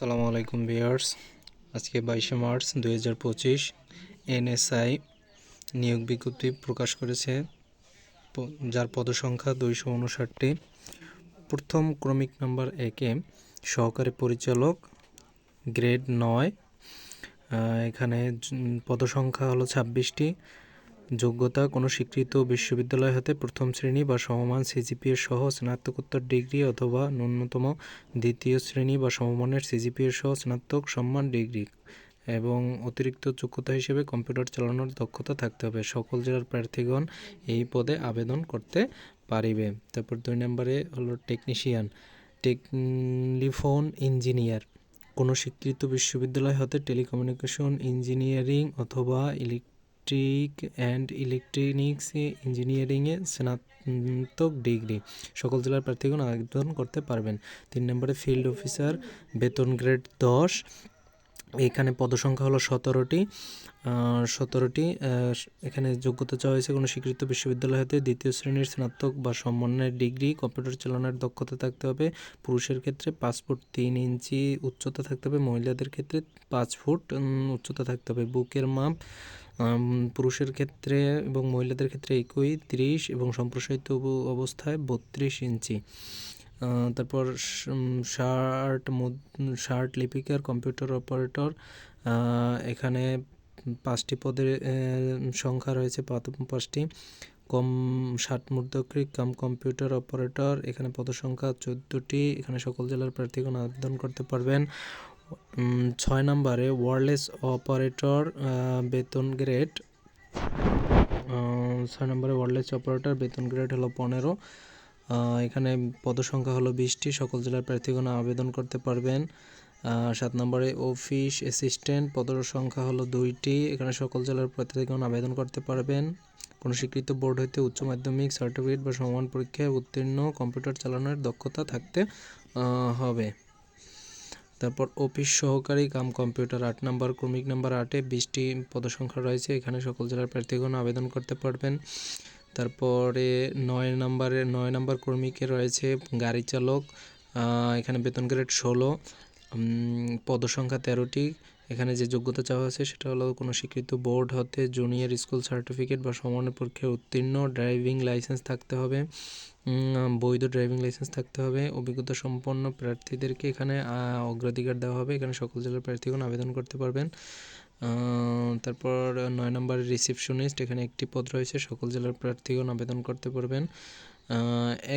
আসসালামু আলাইকুম ভিউয়ার্স। আজকে বাইশে মার্চ দুই হাজার পঁচিশ, এনএসআই নিয়োগ বিজ্ঞপ্তি প্রকাশ করেছে। যার পদসংখ্যা দুইশো উনষাটটি। প্রথম ক্রমিক নাম্বার একে সহকারী পরিচালক গ্রেড নয়। এখানে পদসংখ্যা হলো ছাব্বিশটি। যোগ্যতা কোনো স্বীকৃত বিশ্ববিদ্যালয় হতে প্রথম শ্রেণি বা সমমান সিজিপিএ সহ স্নাতকোত্তর ডিগ্রি অথবা ন্যূনতম দ্বিতীয় শ্রেণি বা সমমানের সিজিপিএ সহ স্নাতক সম্মান ডিগ্রি এবং অতিরিক্ত যোগ্যতা হিসেবে কম্পিউটার চালানোর দক্ষতা থাকতে হবে। সকল জেলার প্রার্থীগণ এই পদে আবেদন করতে পারিবে। তারপর দুই নম্বরে হলো টেকনিশিয়ান টেকলিফোন ইঞ্জিনিয়ার। কোনো স্বীকৃত বিশ্ববিদ্যালয় হতে টেলিকমিউনিকেশন ইঞ্জিনিয়ারিং অথবা ইলেকট্রিক অ্যান্ড ইলেকট্রনিক্স ইঞ্জিনিয়ারিংয়ে স্নাতক ডিগ্রি সকল জেলার প্রার্থীগণ আবেদন করতে পারবেন। তিন নম্বরে ফিল্ড অফিসার বেতন গ্রেড দশ। এখানে পদসংখ্যা হলো সতেরোটি। সতেরোটি এখানে যোগ্যতা চাওয়া হয়েছে কোনো স্বীকৃত বিশ্ববিদ্যালয় হতে দ্বিতীয় শ্রেণির স্নাতক বা সমন্বয়ের ডিগ্রি কম্পিউটার চালানোর দক্ষতা থাকতে হবে পুরুষের ক্ষেত্রে পাঁচ ফুট তিন ইঞ্চি, উচ্চতা থাকতে হবে মহিলাদের ক্ষেত্রে পাঁচ ফুট উচ্চতা থাকতে হবে। বুকের মাপ পুরুষের ক্ষেত্রে এবং মহিলাদের ক্ষেত্রে একই, তিরিশ এবং সম্প্রসারিত অবস্থায় বত্রিশ ইঞ্চি। তারপর শার্ট শার্ট লিপিকার কম্পিউটার অপারেটর এখানে পাঁচটি পদের সংখ্যা রয়েছে পাঁচটি। কম ষাট মুদ্রাক্ষরিক কাম কম্পিউটার অপারেটর, এখানে পদসংখ্যা চোদ্দোটি, এখানে সকল জেলার প্রার্থীগণ আবেদন করতে পারবেন। ছয় নম্বরে ওয়ারলেস অপারেটর বেতন গ্রেড। ছয় নম্বরে ওয়ারলেস অপারেটর, বেতন গ্রেড হলো পনেরো। এখানে পদসংখ্যা হলো বিশটি। সকল জেলার প্রার্থীগণ আবেদন করতে পারবেন। সাত নম্বরে অফিস অ্যাসিস্ট্যান্ট পদের সংখ্যা হলো দুইটি। এখানে সকল জেলার প্রার্থীগণ আবেদন করতে পারবেন। কোনো স্বীকৃত বোর্ড হইতে উচ্চ মাধ্যমিক, সার্টিফিকেট বা সমান পরীক্ষায় উত্তীর্ণ, কম্পিউটার চালানোর দক্ষতা থাকতে হবে। তারপর অফিস সহকারী কাম কম্পিউটার আট নম্বর, ক্রমিক নাম্বার আটে বিশটি পদসংখ্যা রয়েছে। এখানে সকল জেলার প্রার্থীগণ আবেদন করতে পারবেন। তারপরে নয় নম্বরে, নয় নম্বর কর্মীকে রয়েছে গাড়ি চালক। এখানে বেতন গ্রেড ষোলো পদসংখ্যা তেরোটি। এখানে যে যোগ্যতা চাওয়া আছে সেটা হলো কোনো স্বীকৃত বোর্ড হতে জুনিয়র স্কুল সার্টিফিকেট বা সমানের পরীক্ষায় উত্তীর্ণ ড্রাইভিং লাইসেন্স থাকতে হবে। বৈধ ড্রাইভিং লাইসেন্স থাকতে হবে। অভিজ্ঞতা সম্পন্ন প্রার্থীদেরকে এখানে অগ্রাধিকার দেওয়া হবে। এখানে সকল জেলার প্রার্থীগণ আবেদন করতে পারবেন। তারপর নয় নম্বর রিসেপশনিস্ট, এখানে একটি পদ রয়েছে। সকল জেলার প্রার্থীগণ আবেদন করতে পারবেন।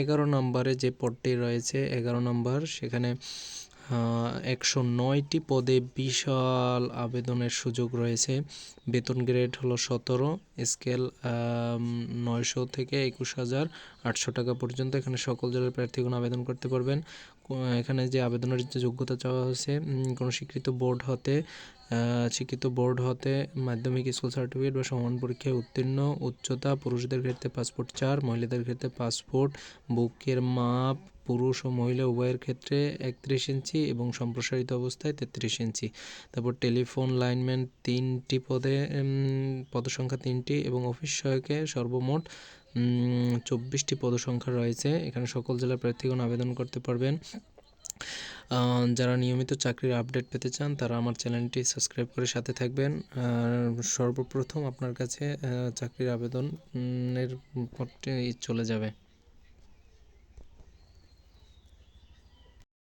এগারো নম্বরে যে পদটি রয়েছে, এগারো নম্বর, সেখানে একশো নয়টি পদে বিশাল আবেদনের সুযোগ রয়েছে। বেতন গ্রেড হলো সতেরো, স্কেল নয়শো থেকে একুশ হাজার আটশো টাকা পর্যন্ত। এখানে সকল জেলার প্রার্থীগণ আবেদন করতে পারবেন। এখানে যে আবেদনের যে যোগ্যতা চাওয়া হয়েছে কোনো স্বীকৃত বোর্ড হতে স্বীকৃত বোর্ড হতে মাধ্যমিক স্কুল সার্টিফিকেট বা সমান পরীক্ষায় উত্তীর্ণ, উচ্চতা, পুরুষদের ক্ষেত্রে পাসপোর্ট চার, মহিলাদের ক্ষেত্রে পাসপোর্ট, বুকের মাপ পুরুষ ও মহিলা উভয়ের ক্ষেত্রে একত্রিশ ইঞ্চি এবং সম্প্রসারিত অবস্থায় তেত্রিশ ইঞ্চি। তারপর টেলিফোন লাইনম্যান তিনটি পদে পদসংখ্যা তিনটি এবং অফিস সহায়কে সর্বমোট চব্বিশটি পদসংখ্যা রয়েছে। এখানে সকল জেলার প্রার্থীগণ আবেদন করতে পারবেন। যারা নিয়মিত চাকরির আপডেট পেতে চান, তারা আমার চ্যানেলটি সাবস্ক্রাইব করে সাথে থাকবেন। সর্বপ্রথম আপনার কাছে চাকরির আবেদন এর পরটি চলে যাবে।